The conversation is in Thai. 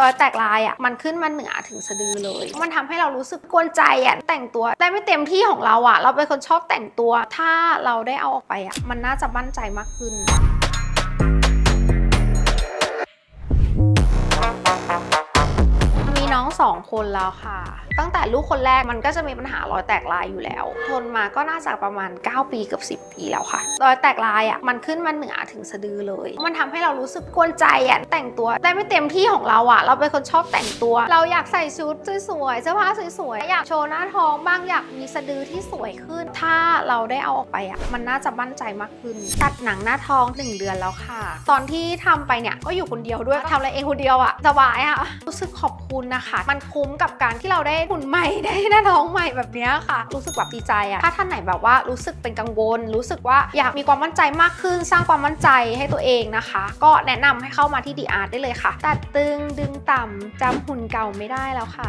รอยแตกลายอะมันขึ้นมาเหนือถึงสะดือเลย มันทำให้เรารู้สึกกวนใจอะแต่งตัวได้ไม่เต็มที่ของเราอะ เราเป็นคนชอบแต่งตัว ถ้าเราได้เอาออกไปอะมันน่าจะมั่นใจมากขึ้น งสองคนแล้วค่ะ ตั้งแต่ลูกคนแรกมันก็จะมีปัญหารอยแตกลายอยู่แล้ว ทนมาก็น่าจะประมาณ 9 ปีกับ10 ปีแล้วค่ะ รอยแตกลายอะมันขึ้นมาเหนือถึงสะดือเลย มันทำให้เรารู้สึกกวนใจอะแต่งตัวได้ไม่เต็มที่ของเราอะ เราเป็นคนชอบแต่งตัว เราอยากใส่ชุดสวยๆเสื้อผ้าสวยๆอยากโชว์หน้าท้องบ้างอยากมีสะดือที่สวยขึ้น ถ้าเราได้เอาออกไปอะมันน่าจะมั่นใจมากขึ้นตัดหนังหน้าท้องหนึ่งเดือนแล้วค่ะ ตอนที่ทำไปเนี่ยก็อยู่คนเดียวด้วยทำอะไรเองคนเดียวอะสบายอะรู้สึกขอบคุณนะคะมันคุ้มกับการที่เราได้หุ่นใหม่ได้หน้าท้องใหม่แบบนี้ค่ะ รู้สึกแบบดีใจอะถ้าท่านไหนแบบว่ารู้สึกเป็นกังวล รู้สึกว่าอยากมีความมั่นใจมากขึ้น สร้างความมั่นใจให้ตัวเองนะคะ ก็แนะนำให้เข้ามาที่ดีอาร์ได้เลยค่ะ ตัดตึงดึงต่ำจำหุ่นเก่าไม่ได้แล้วค่ะ